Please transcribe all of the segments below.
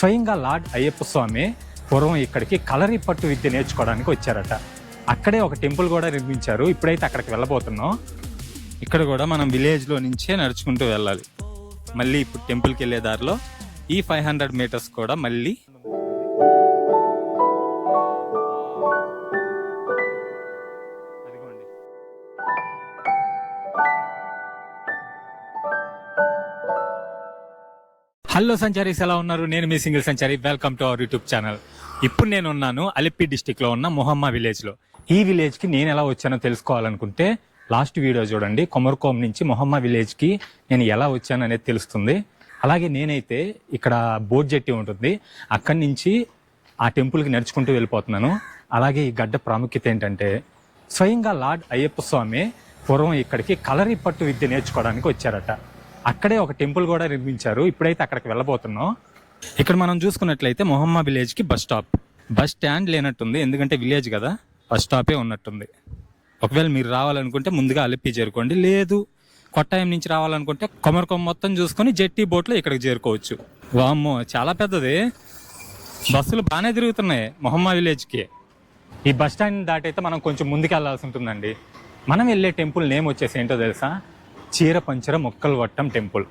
స్వయంగా లార్డ్ అయ్యప్ప స్వామి పూర్వం ఇక్కడికి కలరీ పట్టు విద్య నేర్చుకోవడానికి వచ్చారట. అక్కడే ఒక టెంపుల్ కూడా నిర్మించారు. ఇప్పుడైతే అక్కడికి వెళ్ళబోతున్నాం. ఇక్కడ కూడా మనం విలేజ్లో నుంచే నడుచుకుంటూ వెళ్ళాలి. మళ్ళీ ఇప్పుడు టెంపుల్కి వెళ్ళే దారిలో ఈ ఫైవ్ హండ్రెడ్ మీటర్స్ కూడా మళ్ళీ అదిగోండి హలో సంచారీస్ ఎలా ఉన్నారు? నేను మీ single Sanchari. Welcome to our YouTube channel ఇప్పుడు నేను ఉన్నాను అలిప్పి డిస్టిక్లో ఉన్న మొహమ్మా విలేజ్లో. ఈ విలేజ్కి నేను ఎలా వచ్చానో తెలుసుకోవాలనుకుంటే లాస్ట్ వీడియో చూడండి. కొమర్కోమ్ నుంచి మొహమ్మా విలేజ్కి నేను ఎలా వచ్చాను అనేది తెలుస్తుంది. అలాగే నేనైతే ఇక్కడ బోట్ జెట్టి ఉంటుంది. అక్కడి నుంచి ఆ టెంపుల్కి నడుచుకుంటూ వెళ్ళిపోతున్నాను. అలాగే ఈ గడ్డ ప్రాముఖ్యత ఏంటంటే స్వయంగా లార్డ్ అయ్యప్ప స్వామి పూర్వం ఇక్కడికి కలరీ పట్టు విద్య నేర్చుకోవడానికి వచ్చారట. అక్కడే ఒక టెంపుల్ కూడా నిర్మించారు. ఇప్పుడైతే అక్కడికి వెళ్ళబోతున్నాం. ఇక్కడ మనం చూసుకున్నట్లయితే మొహమ్మా విలేజ్కి బస్ స్టాప్. బస్ స్టాండ్ లేనట్టుంది ఎందుకంటే విలేజ్ కదా. బస్ స్టాపే ఉన్నట్టుంది. ఒకవేళ మీరు రావాలనుకుంటే ముందుగా అలిపి చేరుకోండి. లేదు కొట్టాయం నుంచి రావాలనుకుంటే కొమరకొమ్మ మొత్తం చూసుకొని జెట్టి బోట్లో ఇక్కడికి చేరుకోవచ్చు. వామ్మో చాలా పెద్దది. బస్సులు బాగానే తిరుగుతున్నాయి మొహమ్మా విలేజ్కి ఈ బస్ స్టాండ్ దాటైతే మనం కొంచెం ముందుకు వెళ్ళాల్సి ఉంటుందండి. మనం వెళ్ళే టెంపుల్ నేమ్ వచ్చేసి ఏంటో తెలుసా? చీర పంచర మొక్కలు వట్టం టెంపుల్.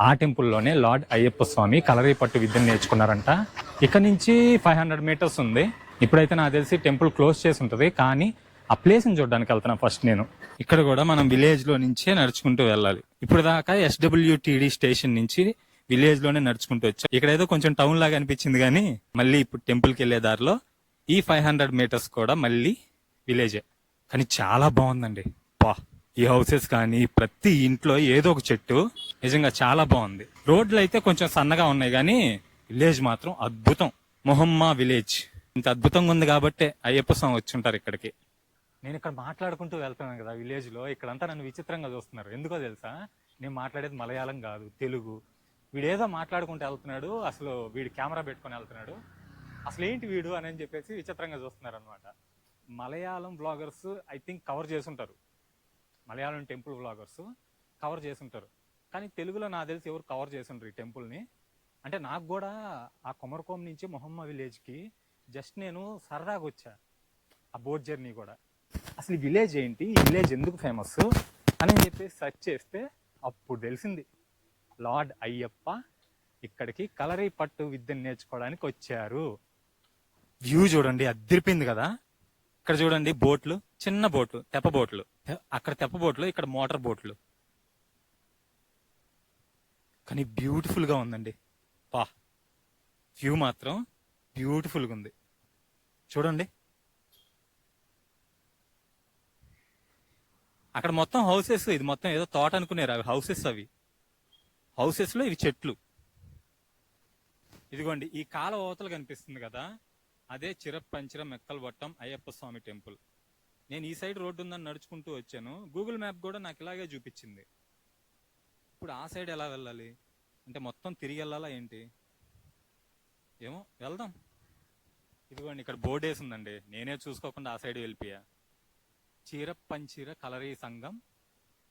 ఆ టెంపుల్లోనే లార్డ్ అయ్యప్ప స్వామి కలరీ పట్టు విద్యను నేర్చుకున్నారంట. ఇక్కడ నుంచి ఫైవ్ హండ్రెడ్ మీటర్స్ ఉంది. ఇప్పుడైతే నాకు తెలిసి టెంపుల్ క్లోజ్ చేసి ఉంటుంది. కానీ ఆ ప్లేస్ని చూడడానికి వెళ్తున్నా ఫస్ట్ నేను. ఇక్కడ కూడా మనం విలేజ్లో నుంచే నడుచుకుంటూ వెళ్ళాలి. ఇప్పుడు దాకా ఎస్డబ్ల్యూటీడీ స్టేషన్ నుంచి విలేజ్లోనే నడుచుకుంటూ వచ్చాం. ఇక్కడ ఏదో కొంచెం టౌన్ లాగా అనిపించింది కానీ మళ్ళీ ఇప్పుడు టెంపుల్కి వెళ్ళే దారిలో ఈ ఫైవ్ హండ్రెడ్ మీటర్స్ కూడా మళ్ళీ విలేజే కానీ చాలా బాగుందండి. బా. ఈ హౌసెస్ కానీ ప్రతి ఇంట్లో ఏదో ఒక చెట్టు. నిజంగా చాలా బాగుంది. రోడ్లు అయితే కొంచెం సన్నగా ఉన్నాయి కానీ విలేజ్ మాత్రం అద్భుతం. మొహమ్మా విలేజ్. ఇంత అద్భుతంగా ఉంది కాబట్టే అయ్యప్ప స్వామి వచ్చి ఉంటారు ఇక్కడికి. నేను ఇక్కడ మాట్లాడుకుంటూ వెళ్తున్నాను కదా విలేజ్లో ఇక్కడంతా నన్ను విచిత్రంగా చూస్తున్నారు. ఎందుకో తెలుసా? నేను మాట్లాడేది మలయాళం కాదు తెలుగు. వీడేదో మాట్లాడుకుంటూ వెళ్తున్నాడు. అసలు వీడు కెమెరా పెట్టుకొని వెళ్తున్నాడు. అసలు ఏంటి వీడు అని చెప్పేసి విచిత్రంగా చూస్తున్నారు అనమాట Malayalam bloggers I think cover చేసుంటారు మలయాళం టెంపుల్ బ్లాగర్స్ కవర్ చేసుంటారు కానీ తెలుగులో నాకు తెలిసి ఎవరు కవర్ చేసుంటారు ఈ టెంపుల్ని. అంటే నాకు కూడా ఆ కొమరకోం నుంచి మొహమ్మ విలేజ్కి జస్ట్ నేను సరదాగా వచ్చా. ఆ బోట్ జర్నీ కూడా. అసలు ఈ విలేజ్ ఏంటి? ఈ విలేజ్ ఎందుకు ఫేమస్ అని చెప్పి సెర్చ్ చేస్తే అప్పుడు తెలిసింది. లార్డ్ అయ్యప్ప ఇక్కడికి కలరీ పట్టు విద్యను నేర్చుకోవడానికి వచ్చారు. వ్యూ చూడండి అదిరిపోయింది కదా. ఇక్కడ చూడండి బోట్లు. చిన్న బోట్లు తెప్ప బోట్లు. అక్కడ తెప్ప బోట్లు ఇక్కడ మోటార్ బోట్లు. కానీ బ్యూటిఫుల్గా ఉందండి. పా. వ్యూ మాత్రం బ్యూటిఫుల్గా ఉంది. చూడండి. అక్కడ మొత్తం హౌసెస్ ఇది మొత్తం ఏదో తోట అనుకునేరు అవి హౌసెస్ అవి. హౌసెస్లో ఇవి చెట్లు. ఇదిగోండి ఈ కాల అవతల కనిపిస్తుంది కదా? అదే చిరపంచిర మెక్కలు వట్టం అయ్యప్ప స్వామి టెంపుల్. నేను ఈ సైడ్ రోడ్డు ఉందని నడుచుకుంటూ వచ్చాను. గూగుల్ మ్యాప్ కూడా నాకు ఇలాగే చూపించింది. ఇప్పుడు ఆ సైడ్ ఎలా వెళ్ళాలి? అంటే మొత్తం తిరిగి వెళ్ళాలా ఏంటి? ఏమో వెళ్దాం. ఇదిగోండి ఇక్కడ బోర్డు వేసి ఉందండి నేనే చూసుకోకుండా ఆ సైడ్ వెళ్ళిపోయా. చీరప్పంచిర కలరీ సంఘం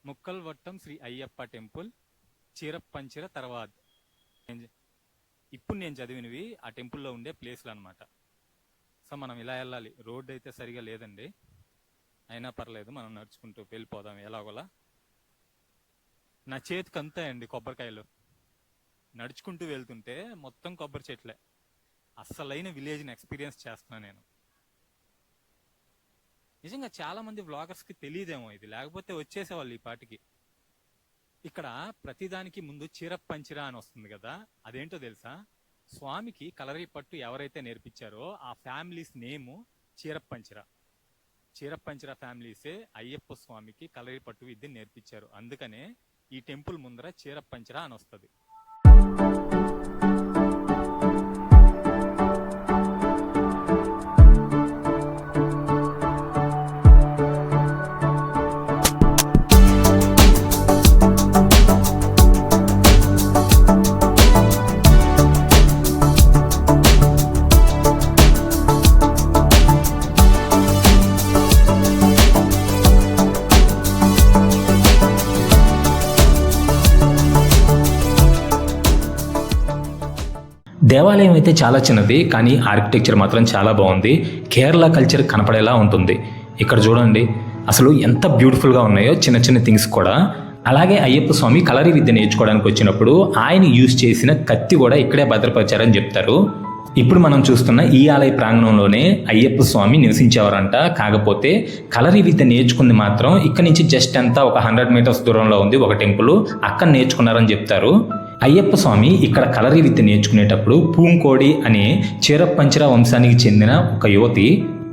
ముక్కల్ వట్టం శ్రీ అయ్యప్ప టెంపుల్ చీరప్పంచిర తర్వాత. నేను ఇప్పుడు నేను చదివినవి ఆ టెంపుల్లో ఉండే ప్లేస్లు అనమాట సో మనం ఇలా వెళ్ళాలి. రోడ్డు అయితే సరిగా లేదండి. అయినా పర్లేదు మనం నడుచుకుంటూ వెళ్ళిపోదాం ఎలాగోలా. నా చేతికి అంతే అండి కొబ్బరికాయలు. నడుచుకుంటూ వెళ్తుంటే మొత్తం కొబ్బరి చెట్లే. అస్సలైన విలేజ్ని ఎక్స్పీరియన్స్ చేస్తున్నాను నేను. నిజంగా చాలా మంది తెలియదేమో ఇది లేకపోతే వచ్చేసేవాళ్ళు ఈ పాటికి. ఇక్కడ ప్రతిదానికి ముందు చీరప్పంచిరా అని వస్తుంది కదా అదేంటో తెలుసా? స్వామికి కలరీ పట్టు ఎవరైతే నేర్పించారో ఆ ఫ్యామిలీస్ నేము పంచిరా. చీరప్పంచిర ఫ్యామిలీసే అయ్యప్ప స్వామికి కలరి పట్టు విద్య నేర్పించారు. అందుకనే ఈ టెంపుల్ ముందర చీరప్పంచిర అని వస్తుంది. దేవాలయం అయితే చాలా చిన్నది కానీ ఆర్కిటెక్చర్ మాత్రం చాలా బాగుంది. కేరళ కల్చర్ కనపడేలా ఉంటుంది. ఇక్కడ చూడండి అసలు ఎంత బ్యూటిఫుల్గా ఉన్నాయో చిన్న చిన్న థింగ్స్ కూడా. అలాగే అయ్యప్ప స్వామి కలరీ విద్య నేర్చుకోవడానికి వచ్చినప్పుడు ఆయన యూజ్ చేసిన కత్తి కూడా ఇక్కడే భద్రపరిచారని చెప్తారు. ఇప్పుడు మనం చూస్తున్న ఈ ఆలయ ప్రాంగణంలోనే అయ్యప్ప స్వామి నివసించేవారంట. కాకపోతే కలరీ విద్య నేర్చుకుంది మాత్రం ఇక్కడ నుంచి జస్ట్ అంతా ఒక హండ్రెడ్ మీటర్స్ దూరంలో ఉంది ఒక టెంపుల్ అక్కడ నేర్చుకున్నారని చెప్తారు. అయ్యప్ప స్వామి ఇక్కడ కలరి విద్య నేర్చుకునేటప్పుడు పూంకోడి అనే చీరపంచర వంశానికి చెందిన ఒక యువతి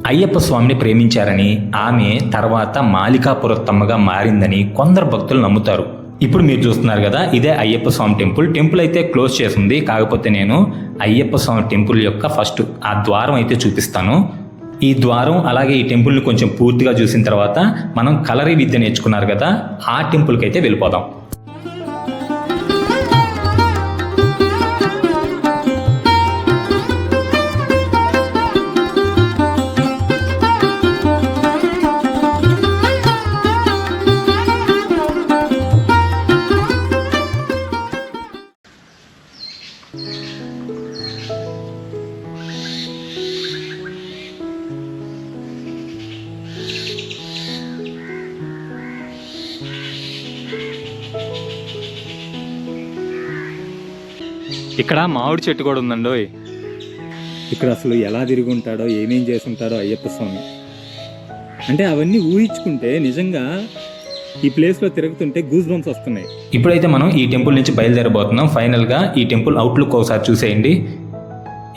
అయ్యప్ప స్వామిని ప్రేమించారని ఆమె తర్వాత మాలికాపురత్తమ్మగా మారిందని కొందరు భక్తులు నమ్ముతారు. ఇప్పుడు మీరు చూస్తున్నారు కదా ఇదే అయ్యప్ప స్వామి టెంపుల్. టెంపుల్ అయితే క్లోజ్ చేసింది. కాకపోతే నేను అయ్యప్ప స్వామి టెంపుల్ యొక్క ఫస్ట్ ఆ ద్వారం అయితే చూపిస్తాను. ఈ ద్వారం అలాగే ఈ టెంపుల్ని కొంచెం పూర్తిగా చూసిన తర్వాత మనం కలరీ విద్య నేర్చుకున్నారు కదా ఆ టెంపుల్కి అయితే వెళ్ళిపోదాం. ఇక్కడ మామిడి చెట్టు కూడా ఉందండి ఓయ్. ఇక్కడ అసలు ఎలా తిరిగి ఉంటాడో ఏమేం చేసి ఉంటాడో అయ్యప్ప స్వామి. అంటే అవన్నీ ఊహించుకుంటే నిజంగా ఈ ప్లేస్లో తిరుగుతుంటే గూస్ బంప్స్ వస్తున్నాయి. ఇప్పుడైతే మనం ఈ టెంపుల్ నుంచి బయలుదేరబోతున్నాం. ఫైనల్గా ఈ టెంపుల్ అవుట్లుక్ ఒకసారి చూసేయండి.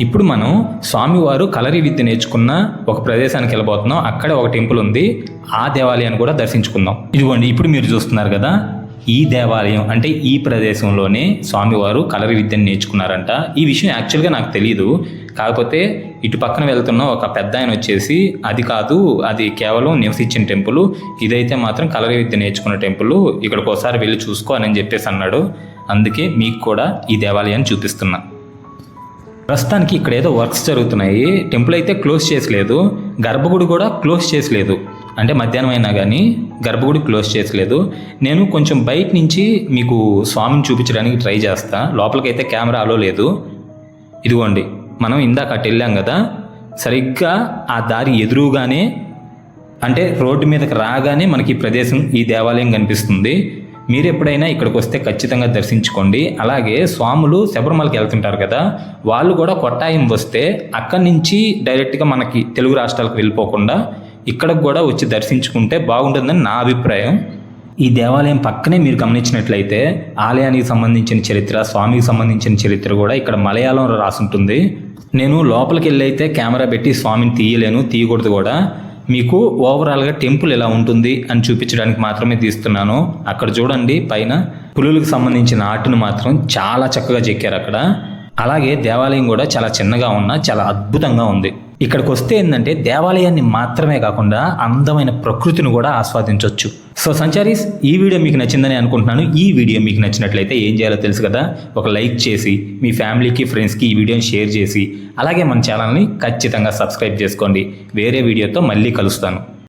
ఇప్పుడు మనం స్వామివారు కలరీ విద్య నేర్చుకున్న ఒక ప్రదేశానికి వెళ్ళబోతున్నాం. అక్కడే ఒక టెంపుల్ ఉంది. ఆ దేవాలయాన్ని కూడా దర్శించుకుందాం. ఇదిగోండి ఇప్పుడు మీరు చూస్తున్నారు కదా. ఈ దేవాలయం అంటే ఈ ప్రదేశంలోనే స్వామివారు కలరి విద్యను నేర్చుకున్నారంట. ఈ విషయం యాక్చువల్గా నాకు తెలియదు కాకపోతే ఇటు పక్కన వెళ్తున్న ఒక పెద్ద ఆయన వచ్చేసి అది కాదు అది కేవలం నివసించిన టెంపుల్ ఇదైతే మాత్రం కలరి విద్య నేర్చుకున్న టెంపుల్ ఇక్కడికి ఒకసారి వెళ్ళి చూసుకో అని చెప్పేసి అన్నాడు. అందుకే మీకు కూడా ఈ దేవాలయాన్ని చూపిస్తున్నా. ప్రస్తుతానికి ఇక్కడ ఏదో వర్క్స్ జరుగుతున్నాయి. టెంపుల్ అయితే క్లోజ్ చేసలేదు. గర్భగుడి కూడా క్లోజ్ చేసలేదు. అంటే మధ్యాహ్నం అయినా కానీ గర్భగుడి క్లోజ్ చేసలేదు నేను కొంచెం బయట నుంచి మీకు స్వామిని చూపించడానికి ట్రై చేస్తా. లోపలికైతే కెమెరా అలో లేదు. ఇదిగోండి మనం ఇందాక అటు వెళ్ళాం కదా సరిగ్గా ఆ దారి ఎదురుగానే అంటే రోడ్డు మీదకి రాగానే మనకి ఈ ప్రదేశం ఈ దేవాలయం కనిపిస్తుంది. మీరు ఎప్పుడైనా ఇక్కడికి వస్తే ఖచ్చితంగా దర్శించుకోండి. అలాగే స్వాములు శబరిమలకి వెళ్తుంటారు కదా వాళ్ళు కూడా కొట్టాయం వస్తే అక్కడి నుంచి డైరెక్ట్గా మనకి తెలుగు రాష్ట్రాలకు వెళ్ళిపోకుండా ఇక్కడికి కూడా వచ్చి దర్శించుకుంటే బాగుంటుందని నా అభిప్రాయం. ఈ దేవాలయం పక్కనే మీరు గమనించినట్లయితే ఆలయానికి సంబంధించిన చరిత్ర స్వామికి సంబంధించిన చరిత్ర కూడా ఇక్కడ మలయాళంలో రాసుంటుంది. నేను లోపలికి వెళ్ళైతే కెమెరా పెట్టి స్వామిని తీయలేను తీయకూడదు కూడా. మీకు ఓవరాల్గా టెంపుల్ ఎలా ఉంటుంది అని చూపించడానికి మాత్రమే తీస్తున్నాను. అక్కడ చూడండి పైన పులులకు సంబంధించిన ఆర్ట్ను మాత్రం చాలా చక్కగా చెక్కారు అక్కడ. అలాగే దేవాలయం కూడా చాలా చిన్నగా ఉన్న చాలా అద్భుతంగా ఉంది. ఇక్కడికి వస్తే ఏంటంటే దేవాలయాన్ని మాత్రమే కాకుండా అందమైన ప్రకృతిని కూడా ఆస్వాదించవచ్చు సో సంచారీస్ ఈ వీడియో మీకు నచ్చిందని అనుకుంటున్నాను. ఈ వీడియో మీకు నచ్చినట్లయితే ఏం చేయాలో తెలుసు కదా? ఒక లైక్ చేసి మీ ఫ్యామిలీకి ఫ్రెండ్స్కి ఈ వీడియోని షేర్ చేసి అలాగే మన ఛానల్ని ఖచ్చితంగా సబ్స్క్రైబ్ చేసుకోండి. వేరే వీడియోతో మళ్ళీ కలుస్తాను.